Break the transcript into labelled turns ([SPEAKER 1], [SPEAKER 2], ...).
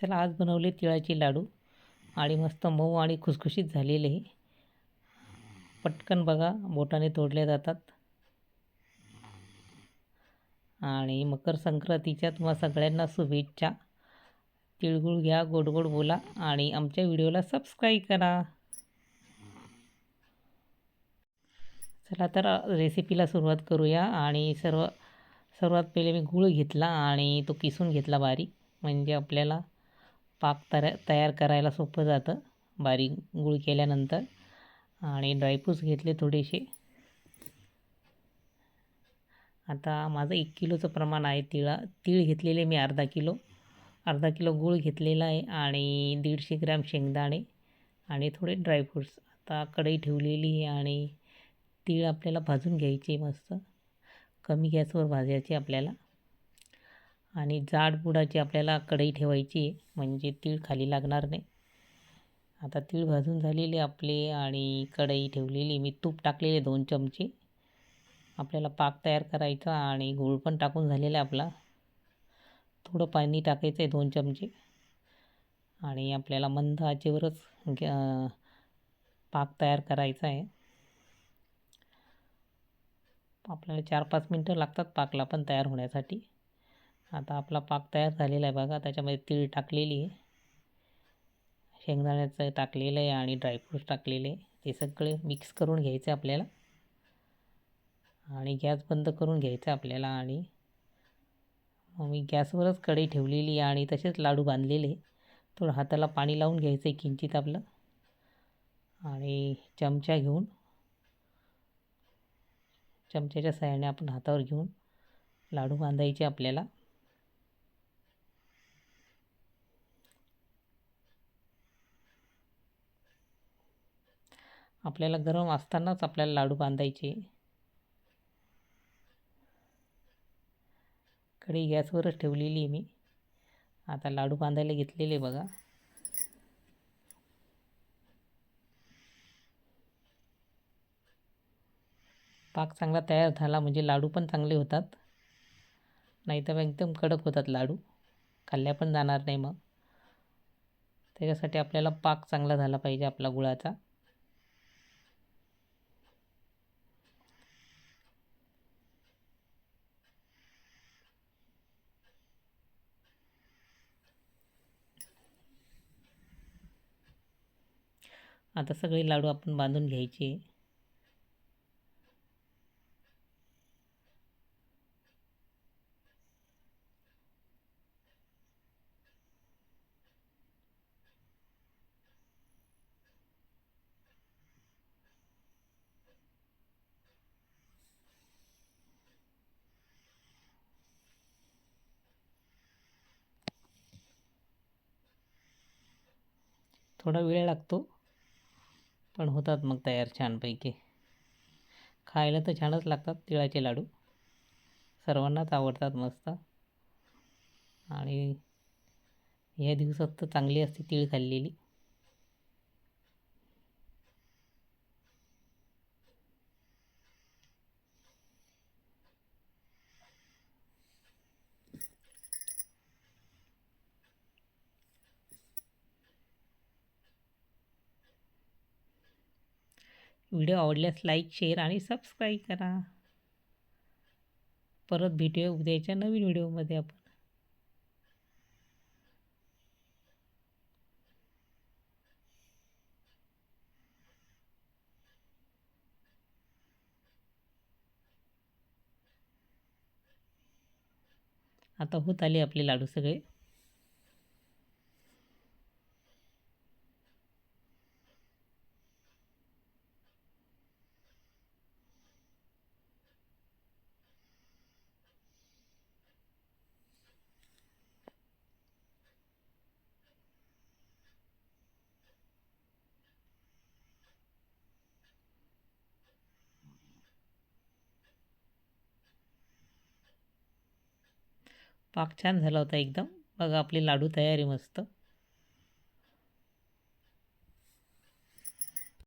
[SPEAKER 1] चला आज बनवले तिळाचे लाडू आणि मस्त मऊ आणि खुसखुशीत झालेले पटकन बघा बोटाने तोडल्या जातात. आणि मकर संक्रांतीच्या तुम्हा सगळ्यांना शुभेच्छा. तिळगुळ घ्या गोड गोड बोला आणि आमच्या व्हिडिओला सबस्क्राईब करा. चला तर रेसिपीला सुरुवात करूया आणि सर्व सर्वात पहिले मी गूळ घेतला आणि तो किसून घेतला बारीक. म्हणजे आपल्याला पाक तर तयार करायला सोपं जातं. बारीक गूळ केल्यानंतर आणि ड्रायफ्रूट्स घेतले थोडेसे. आता माझं एक किलोचं प्रमाण आहे तिळा. तीळ घेतलेले मी अर्धा किलो. अर्धा किलो गूळ घेतलेला आहे आणि दीडशे ग्रॅम शेंगदाणे आणि थोडे ड्रायफ्रूट्स आता कढई ठेवलेली आहे आणि तीळ आपल्याला भाजून घ्यायचे मस्त. कमी गॅसवर भाजायचे आपल्याला. आणि जाड बुडाची आपल्याला कढई ठेवायची आहे म्हणजे तीळ खाली लागणार नाही. आता तीळ भाजून झालेले आपले आणि कढई ठेवलेली मी तूप टाकलेले दोन चमचे. आपल्याला पाक तयार करायचा आणि गूळ पण टाकून झालेला आहे आपला. थोडं पाणी टाकायचं आहे दोन चमचे. आणि आपल्याला मंद आचेवरच पाक तयार करायचा आहे. आपल्याला चार पाच मिनटं लागतात पाकला पण तयार होण्यासाठी. आता आपला पाक तयार झालेला आहे बघा. त्याच्यामध्ये तीळ टाकलेली आहे. शेंगदाण्याचं टाकलेलं आहे आणि ड्रायफ्रूट्स टाकलेले ते सगळे मिक्स करून घ्यायचे आपल्याला. आणि गॅस बंद करून घ्यायचा आपल्याला आणि मी गॅसवरच कढई ठेवलेली आहे आणि तसेच लाडू बांधलेले थोडं हाताला पाणी लावून घ्यायचं आहे किंचित आपलं. आणि चमचा घेऊन चमच्याच्या सहाय्याने आपण हातावर घेऊन लाडू बांधायचे आपल्याला. आपल्याला गरम असतानाच आपल्याला लाडू बांधायचे. कढी गॅसवरच ठेवलेली आहे मी. आता लाडू बांधायला घेतलेले बघा. पाक चांगला तयार झाला म्हणजे लाडू पण चांगले होतात. नाही तर एकदम कडक होतात लाडू. खाल्ल्या पण जाणार नाही मग. त्याच्यासाठी आपल्याला पाक चांगला झाला पाहिजे आपला गुळाचा. आता सगळे लाडू आपण बांधून घ्यायचे. थोडा वेळ लागतो. पण होतात मग तयार छानपैकी. खायला तर छानच लागतात तिळाचे लाडू. सर्वांनाच आवडतात मस्त. आणि या दिवसात तर चांगली असते तीळ खाल्लेली. व्हिडिओ आवडल्यास लाईक शेअर आणि सबस्क्राईब करा. परत भेटूया उद्याच्या नवीन व्हिडिओमध्ये आपण. आता होत आले आपले लाडू सगळे. पाक छान झाला होता एकदम. बघा आपले लाडू तयारी मस्त.